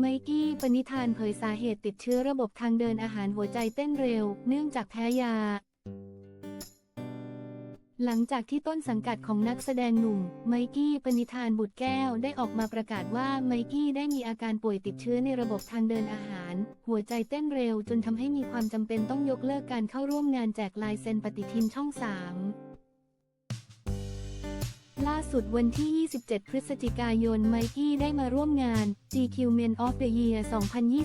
ไมกี้ ปณิธานเผยสาเหตุติดเชื้อระบบทางเดินอาหารหัวใจเต้นเร็ว เนื่องจากแพ้ยา หลังจากที่ต้นสังกัดของนักแสดงหนุ่ม ไมกี้ ปณิธานบุตรแก้วได้ออกมาประกาศว่าไมกี้ได้มีอาการป่วยติดเชื้อในระบบทางเดินอาหาร หัวใจเต้นเร็วจนทำให้มีความจำเป็นต้องยกเลิกการเข้าร่วมงานแจกลายเซ็นปฏิทินช่อง3 ล่าสุดวันที่ 27 พฤศจิกายน ไมกี้ได้มาร่วมงาน GQ Men of the Year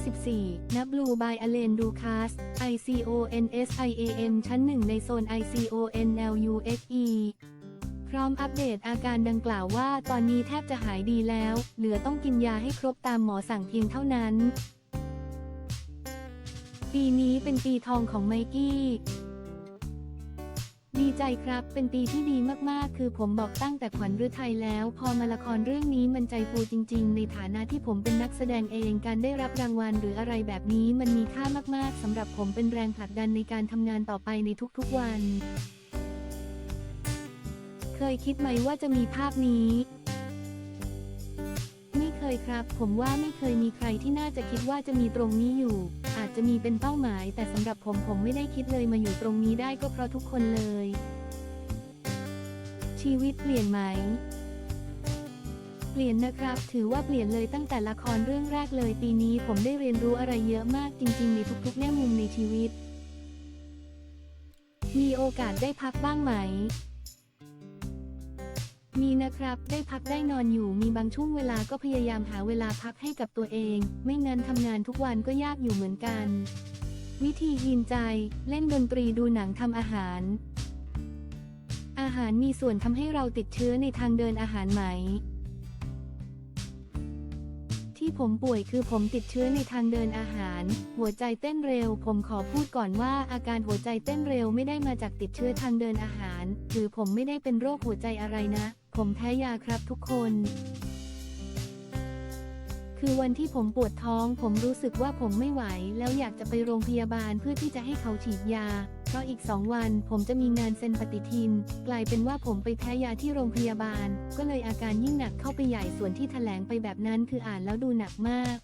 2024 ณ Blue by Alain Ducas ICONSIAM ชั้น 1 ในโซน ICONLUXE พร้อมอัปเดตอาการดังกล่าวว่าตอนนี้แทบจะหายดีแล้ว เหลือต้องกินยาให้ครบตามหมอสั่งเพียงเท่านั้น ปีนี้เป็นปีทองของไมกี้ ดีใจครับ เป็นปีที่ดีมากๆ คือผมบอกตั้งแต่ขวัญฤทัยแล้ว พอมาละครเรื่องนี้มันใจฟูจริง ๆ ในฐานะที่ผมเป็นนักแสดงเอง การได้รับรางวัลหรืออะไรแบบนี้มันมีค่ามากๆสำหรับผมเป็นแรงผลักดันในการทำงานต่อไปในทุกๆวัน เคยคิดไหมว่าจะมีภาพนี้ เคยครับ ผมว่าไม่เคยมีใครที่น่าจะคิดว่าจะมีตรงนี้อยู่ อาจจะมีเป็นเป้าหมาย แต่สำหรับผมผมไม่ได้คิดเลยมาอยู่ตรงนี้ได้ก็เพราะทุกคนเลย ชีวิตเปลี่ยนไหม เปลี่ยนนะครับ ถือว่าเปลี่ยนเลยตั้งแต่ละครเรื่องแรกเลยปีนี้ผมได้เรียนรู้อะไรเยอะมากจริง ๆ ในทุกๆแง่มุมในชีวิต มีโอกาสได้พักบ้างไหม มีนะครับ ได้พักได้นอนอยู่มีบางช่วงเวลาก็พยายามหาเวลาพักให้กับตัวเอง ไม่งั้นทำงานทุกวันก็ยากอยู่เหมือนกัน วิธีฮีนใจ เล่นดนตรีดูหนังทำอาหาร อาหารมีส่วนทำให้เราติดเชื้อในทางเดินอาหารไหม ที่ผมป่วยคือผมติดเชื้อในทางเดินอาหาร หัวใจเต้นเร็ว ผมขอพูดก่อนว่าอาการหัวใจเต้นเร็วไม่ได้มาจากติดเชื้อทางเดินอาหาร หรือผมไม่ได้เป็นโรคหัวใจอะไรนะ ผมแพ้ยาครับทุกคน คือวันที่ผมปวดท้อง ผมรู้สึกว่าผมไม่ไหว แล้วอยากจะไปโรงพยาบาลเพื่อที่จะให้เขาฉีดยา เพราะอีกสองวันผมจะมีงานเซ็นปฏิทิน กลายเป็นว่าผมไปแพ้ยาที่โรงพยาบาล ก็เลยอาการยิ่งหนักเข้าไปใหญ่ส่วนที่แถลงไปแบบนั้นคืออ่านแล้วดูหนักมาก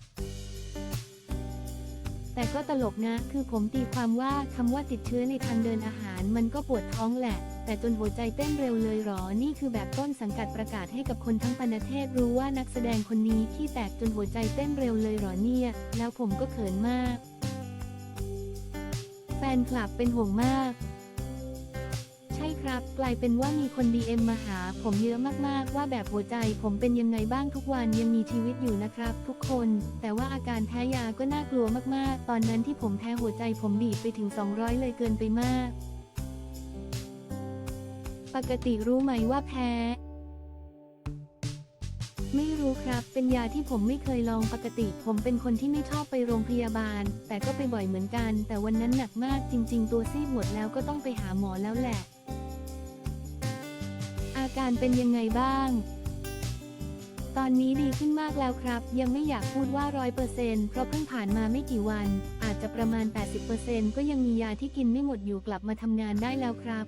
แต่ก็ตลกนะ คือผมตีความว่าคำว่าติดเชื้อในทางเดินอาหารมันก็ปวดท้องแหละ แต่จนหัวใจเต้นเร็วเลยหรอ นี่คือแบบต้นสังกัดประกาศให้กับคนทั้งประเทศรู้ว่านักแสดงคนนี้ที่แตกจนหัวใจเต้นเร็วเลยหรอเนี่ย แล้วผมก็เขินมาก แฟนคลับเป็นห่วงมาก กลายเป็นว่ามีคน DM มาหา ผมเยอะมากๆ ว่าแบบหัวใจ ผมเป็นยังไงบ้างทุกวันยังมีชีวิตอยู่นะครับ ทุกคน แต่ว่าอาการแพ้ยาก็น่ากลัวมากๆ ตอนนั้นที่ผมแพ้หัวใจผมบีบไปถึง 200 เลยเกินไปมาก ปกติรู้ไหมว่าแพ้ไม่รู้ครับ เป็นยาที่ผมไม่เคยลองปกติ ผมเป็นคนที่ไม่ชอบไปโรงพยาบาล แต่ก็ไปบ่อยเหมือนกัน แต่วันนั้นหนักมากจริง ๆ ตัวซีดหมดแล้วก็ต้องไปหาหมอแล้วแหละ การเป็นยังไงบ้าง ตอนนี้ดีขึ้นมากแล้วครับ ยังไม่อยากพูดว่าร้อยเปอร์เซ็นต์เพราะเพิ่งผ่านมาไม่กี่วัน อาจจะประมาณ 80%ก็ยังมียาที่กินไม่หมดอยู่กลับมาทำงานได้แล้วครับ